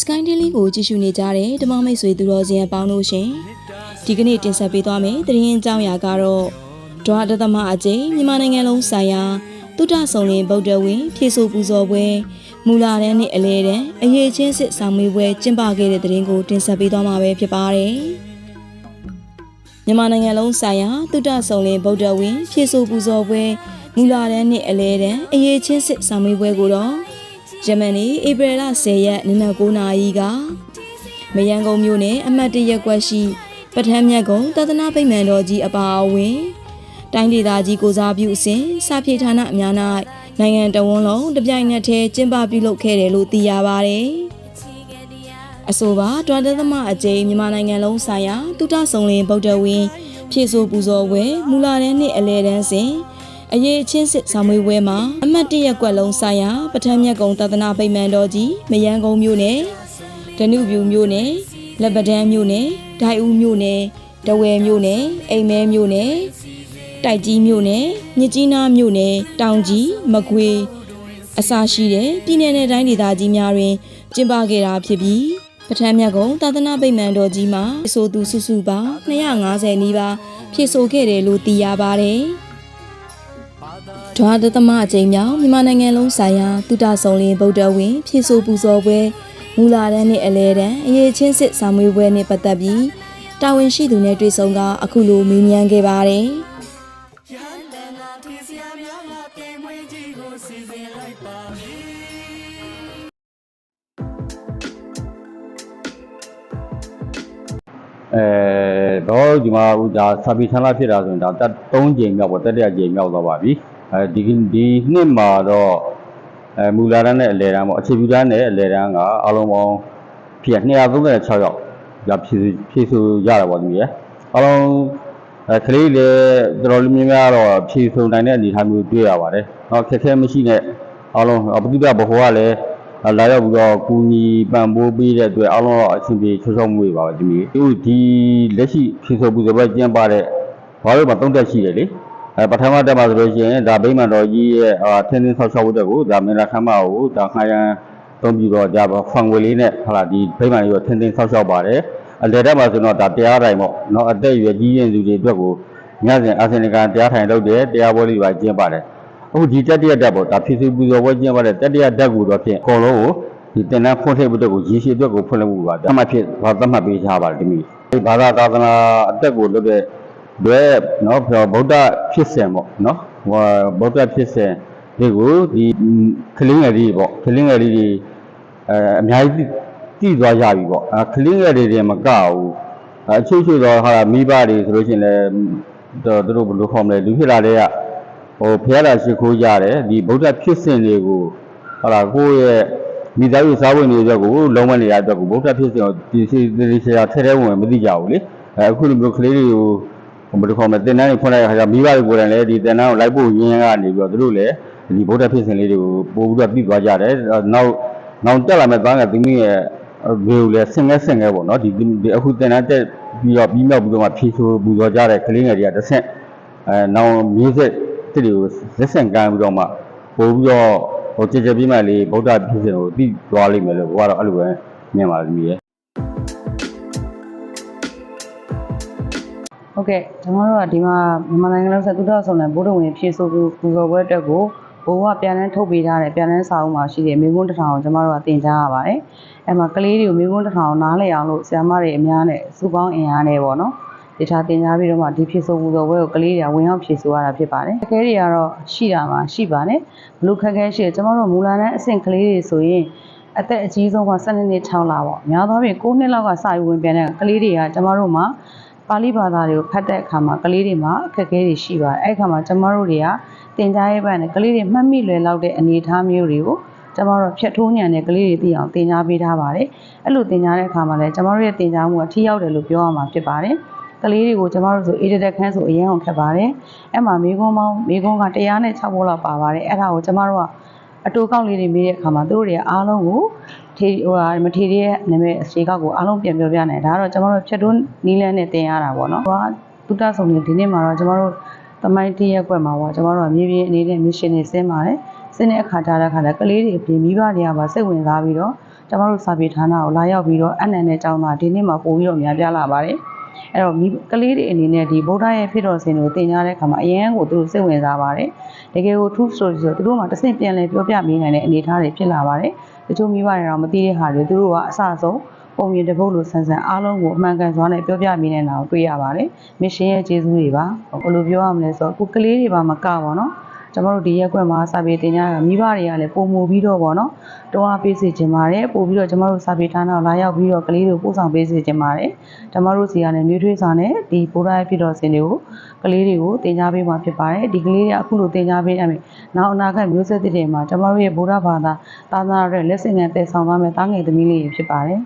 Sky Daily ကိုကြည့်ရှုနေကြတဲ့ဓမ္မမိတ်ဆွေသူတော်စင်အပေါင်းတို့ရှင်ဒီကနေ့တင်ဆက်ပေးသွားမယ့်သတင်းအကြောင်းအရာကတော့ဒွါဒသမအကျိန်မြန်မာနိုင်ငံလုံးဆိုင်ရာတုဒ္ဒဆုံလင်ဗုဒ္ဓဝင်းဖြည့်ဆို့ပူဇော်ပွဲမူလာတန်းနဲ့အလဲတန်းအရေးချင်းစစ်ဆောင်မွေးပွဲကျင်းပခဲ့တဲ့သတင်းကိုတင်ဆက်ပေးသွားမှာပဲဖြစ်ပါတယ်မြန်မာနိုင်ငံလုံးဆိုင်ရာတုဒ္ဒဆုံလင်ဗုဒ္ဓဝင်းဖြည့်ဆို့ပူဇော်ပွဲမူလာတန်းနဲ့အလဲတန်းအရေးချင်းစစ်ဆောင်မွေးပွဲကိုတော့ ယမန်နေ့ဧပြီလ10ရက်နေ့နက်9:00နာရီကမယန်းကုန်းမြို့နယ်အမှတ်တရက်ကွက်ရှိပထမ်းမြတ်ကုန်းတသနာဗိမာန်တော်ကြီးအပါအဝင်တိုင်းဒေသကြီးကိုစားပြုအစဉ်စာပြေဌာနအများ၌နိုင်ငံတော်ဝန်လုံးတပြိုင်နက်တည်းကျင်းပပြုလုပ်ခဲ့တယ်လို့သိရပါတယ်။အဆိုပါဒွါတသမအကျိန်မြန်မာနိုင်ငံလုံးဆိုင်ရာတုဒဆုံလင်ဗုဒ္ဓဝင်းဖြည့်ဆို့ပူဇော်ဝဲမူလာတန်းနှင့်အလဲတန်းစဉ် အရေးအချင်းစစ်ဆောင်မွေးပွဲမှာအမတ်တရက်ကွက်လုံးဆိုင်ရာပထမမြတ်ကုံတသနာဗိမာန်တော်ကြီးမယန်းကုန်းမြို့နယ်ဒနုပြူမြို့နယ်လက်ပဒန်းမြို့နယ်ဒိုင်ဦးမြို့နယ်တဝယ်မြို့နယ်အိမ်မဲမြို့နယ်တိုက်ကြီးမြို့နယ်မြစ်ကြီးနားမြို့နယ်တောင်ကြီးမကွေအစရှိတဲ့ပြည်내နဲ့တိုင်းဒေသကြီးများတွင်ကျင်းပခဲ့တာဖြစ်ပြီးပထမမြတ်ကုံသာသနာဗိမာန်တော်ကြီးမှာဆိုသူစုစုပေါင်း250နီးပါးဖြည့်ဆို့ခဲ့တယ်လို့သိရပါတယ်။ ဒွါဒသမအကျိန်မြောင်မြန်မာနိုင်ငံလုံးဆိုင်ရာတုဒ္ဒဆုံလင်ဗုဒ္ဓဝင်းဖြည့်ဆို့ပူဇော်ပွဲမူလာတန်းနဲ့အလဲတန်းအရေးချင်းစစ်စာမွေးပွဲနဲ့ပတ်သက်ပြီးတာဝန်ရှိသူနဲ့တွေ့ဆုံကအခုလိုမေးမြန်းခဲ့ပါတယ် အဲတော့ဒီမှာဦးဒါစာပီဆန်းလာဖြစ်တာဆိုရင်ဒါတက်3ကြိမ်မြောက်ပေါ့တက်တစ်ကြိမ်မြောက်သွားပါပြီအဲဒီဒီနှစ်မှာတော့အဲမူလာတန်းနဲ့အလဲတန်းပေါ့အခြေပြုတန်းနဲ့အလဲတန်းကအလုံးပေါင်းဖြစ်236ယောက်ဒါဖြည့်ဖြည့်ဆိုရတာပေါ့ဒီရအလုံးအဲကလေးလည်းတော်တော်လေးများများတော့ဖြည့်ဆိုနိုင်တဲ့အနေအထားမျိုးတွေ့ရပါတယ်။တော့ခက်ခဲမရှိနဲ့အလုံးပဋိပက္ခဘဟိုကလည်း လာရောက်ပြီးတော့ကူညီပံ့ပိုးပေးတဲ့အတွက်အားလုံးတော့အဆင်ပြေချောချောမွေ့ပါပဲဒီမျိုးသူဒီလက်ရှိဖြည့်ဆို့ပူဇော်ပွဲကျင်းပတဲ့ဘာလို့မှတုံးတက်ရှိတယ်လေအဲပထမတက်မှာဆိုလို့ရှိရင်ဒါဗိမာန်တော်ကြီးရဲ့အာထင်းထင်းဆောက်ရှောက်ဝတ်တဲ့ကိုဒါမင်္ဂလာခမ်းမကိုဒါခါရန်တုံးပြီးတော့ဒါဖွန်ဝေလေးနဲ့ဟာလာဒီဗိမာန်ကြီးကိုထင်းထင်းဆောက်ရှောက်ပါတယ်အလယ်တက်မှာဆိုတော့ဒါတရားတိုင်ပေါ့နော်အသက်အရွယ်ကြီးရင်သူတွေအတွက်ကိုညစဉ်အာဆင်နကာတရားထိုင်လုပ်တယ်တရားပွဲလေးပါကျင်းပါတယ် အခုဒီတတိယဓာတ်ပေါ့ဒါဖြစ်စီပူဇော်ပွဲကျင်းပတဲ့တတိယဓာတ်ကိုတော့ဖြင့်အကုန်လုံးကိုဒီတင်တန်းဖွင့်လှစ်ဖို့အတွက်ကိုရည်ရှိအတွက်ကိုဖွင့်လှစ်မှုပါတတ်မှတ်ဖြစ်ဘာသတ်မှတ်ပေးထားပါတယ်ဒီမိဒီဘာသာသာသနာအတက်ကိုလုပ်တဲ့ဘယ်နော်ဗုဒ္ဓဖြစ်စဉ်ပေါ့နော်ဟိုဗုဒ္ဓဖြစ်စဉ်ဒီကိုဒီကလင်းငယ်လေးပေါ့ကလင်းငယ်လေးတွေအဲအများကြီးတည်သွားကြပြီပေါ့အဲကလင်းငယ်တွေတွေမကဘူးအချို့ချို့တော့ဟာမိဘတွေဆိုလို့ရှိရင်လည်းသူတို့ဘယ်လိုခေါ်မလဲလူဖြစ်လာတဲ့က ဟိုဖះလာရှိခိုးကြတယ်ဒီဗုဒ္ဓဖြစ်စဉ်တွေကိုဟလာကိုယ့်ရဲ့မိသားစုစားဝင်တွေအတွက်ကိုလုံးဝနေရအတွက်ကိုဗုဒ္ဓဖြစ်စဉ်ကိုဒီစီဒီဆရာထဲထဲဝင်မသိကြဘူးလေအဲအခုလိုမျိုးကလေးတွေကိုဟိုဘယ်လိုခေါ်မလဲတင်တန်းတွေဖွင့်လိုက်တဲ့ခါကျမိဘတွေကိုယ်တိုင်လည်းဒီတင်တန်းကိုလိုက်ဖို့ရင်းကနေပြီးတော့သူတို့လည်းဒီဗုဒ္ဓဖြစ်စဉ်လေးတွေကိုပို့ပြီးတော့ပြီးသွားကြတယ်နောက်နောက်တက်လာမဲ့သားငယ်သမီးရဲ့ဘယ်လိုလဲဆင်ငဲဆင်ငဲပေါ့နော်ဒီဒီအခုတင်တန်းတက်ပြီးတော့ပြီးမြောက်ပြီးတော့မှဖြေဆိုပူဇော်ကြတဲ့ကလေးငယ်တွေကတစ်ဆင့်အဲနောက်မျိုးဆက် တစ်တွေကိုလက်ဆင့်ကမ်းပြီးတော့မှပို့ပြီးတော့ဟိုကြကြပြင်းမှလေးဗုဒ္ဓဖြစ်စဉ်ကိုသိသွားလိမ့်မယ်လို့ဘုရားတော့အဲ့လိုပဲမြင်ပါတယ်မိရဲ့ဟုတ်ကဲ့ကျွန်တော်တို့ကဒီမှာမြန်မာနိုင်ငံလုံးဆက်သုဒ္ဓဆောင်တဲ့ဘုဒ္ဓဝင်ဖြည့်ဆို့ပူဇော်ပွဲအတွက်ကိုဘုံကပြန်လန်းထုတ်ပေးထားတယ်ပြန်လန်းစာအုပ်မှာရှိတဲ့မိဂုံးတစ်ထောင်ကိုကျွန်တော်တို့ကတင်ကြားရပါတယ်အဲ့မှာကလေးတွေကိုမိဂုံးတစ်ထောင်နားလည်အောင်လို့ဆရာမတွေအများနဲ့စုပေါင်းအင်အားနဲ့ပေါ့နော် ဒီထားတင်ကြားပြီးတော့မှဒီဖြည့်ဆို့ပူဇော်ပွဲကိုကလေးတွေကဝင်ရောက်ဖြည့်ဆို့ရတာဖြစ်ပါတယ်ခက်ခဲတွေကတော့ရှိတာမှာရှိပါတယ်ဘလို့ခက်ခဲရှိတယ်ကျွန်တော်တို့မူလာနဲ့အဆင့်ကလေးတွေဆိုရင်အသက်အကြီးဆုံးက12နှစ်6လပေါ့များသောအားဖြင့်9နှစ်လောက်ကစာယူဝင်ပြန်တဲ့ကလေးတွေကကျွန်တော်တို့မှာပါဠိဘာသာတွေကိုဖတ်တဲ့အခါမှာကလေးတွေမှာအခက်အခဲတွေရှိပါတယ်အဲ့ဒီအခါမှာကျမတို့တွေကတင်ကြားရေးပိုင်းနဲ့ကလေးတွေမှတ်မိလွယ်လောက်တဲ့အနေအထားမျိုးတွေကိုကျမတို့ဖြတ်ထိုးညံတဲ့ကလေးတွေသိအောင်တင်ကြားပေးထားပါတယ်အဲ့လိုတင်ကြားတဲ့အခါမှာလည်းကျမတို့ရဲ့တင်ကြားမှုကထိရောက်တယ်လို့ပြောရမှာဖြစ်ပါတယ် ကလေးတွေကိုကျမတို့ဆိုအေဒတက်ခန်းဆိုအရင်အောင်ခက်ပါတယ်အဲ့မှာမိကုန်းပေါင်းမိကုန်းက106ဘိုးလောက်ပါပါတယ်အဲ့ဒါကိုကျမတို့ကအတူကောက်လေးတွေမေးတဲ့အခါမှာသူတို့တွေအားလုံးကိုထေဟိုဟာမထေရီရဲ့နာမည်အရှိကောက်ကိုအားလုံးပြန်ပြောပြနိုင်ဒါကတော့ကျွန်တော်တို့ဖြတ်တွန်းနီးလန်းနဲ့တင်ရတာပေါ့နော်။ဟိုကတုတ္တဆုံနေဒီနေ့မှာတော့ကျွန်တော်တို့သမိုင်းတရက်ကွက်မှာပေါ့ကျွန်တော်တို့ကမြေပြင်အနေနဲ့ mission တွေဆင်းပါတယ်။ဆင်းတဲ့အခါကျတဲ့အခါကျကလေးတွေအပြင်မိဘတွေကပါစိတ်ဝင်စားပြီးတော့ကျမတို့စာပေဌာနကိုလာရောက်ပြီးတော့အနန္တနဲ့ကျောင်းသားဒီနေ့မှပို့ပြီးတော့များပြားလာပါတယ် အဲ့တော့မိကလေးတွေအနေနဲ့ဒီဗုဒ္ဓရဲ့ဖြစ်တော်စင်ကိုသင်ကြားတဲ့အခါမှာအရန်ကိုသူတို့စိတ်ဝင်စားပါတယ်တကယ်ကို true story ဆိုတော့သူတို့မှတစ်ဆင့်ပြန်လဲပြောပြပေးနိုင်တဲ့အနေအထားတွေဖြစ်လာပါတယ်တချို့မိဘတွေတော့မသိတဲ့ဟာတွေသူတို့ကအစဆုံးပုံမြင်တစ်ပုတ်လို့ဆန်းဆန်းအားလုံးကိုအမှန်ကန်စွာနဲ့ပြောပြပေးနေတာကိုတွေ့ရပါတယ်မရှင်ရဲ့ကျေးဇူးတွေပါဘယ်လိုပြောရမလဲဆိုတော့အခုကလေးတွေပါမကပါတော့ ကျမတို့ဒီရက်ကွက်မှာစာပေတင်ကြတာမိဘတွေကလည်းပုံမူပြီးတော့ပေါ့နော်တွန်းအားပေးစေချင်ပါတယ်ပို့ပြီးတော့ကျမတို့စာပေဌာနကိုလာရောက်ပြီးတော့ကလေးတွေကိုပို့ဆောင်ပေးစေချင်ပါတယ်ကျမတို့စီကလည်းမျိုးထွေးစာနဲ့ဒီဘိုးရားဖြစ်တော်စင်တွေကိုကလေးတွေကိုတင်ကြားပေးမှာဖြစ်ပါတယ်ဒီကလေးတွေကအခုလိုတင်ကြားပေးရမယ်နောက်အနာဂတ်မျိုးဆက်သစ်တွေမှာကျမတို့ရဲ့ဘိုးရားဘာသာသာသနာရဲ့လက်ဆင့်နဲ့တည်ဆောင်သွားမယ်တားငယ်သမီးလေးတွေဖြစ်ပါတယ်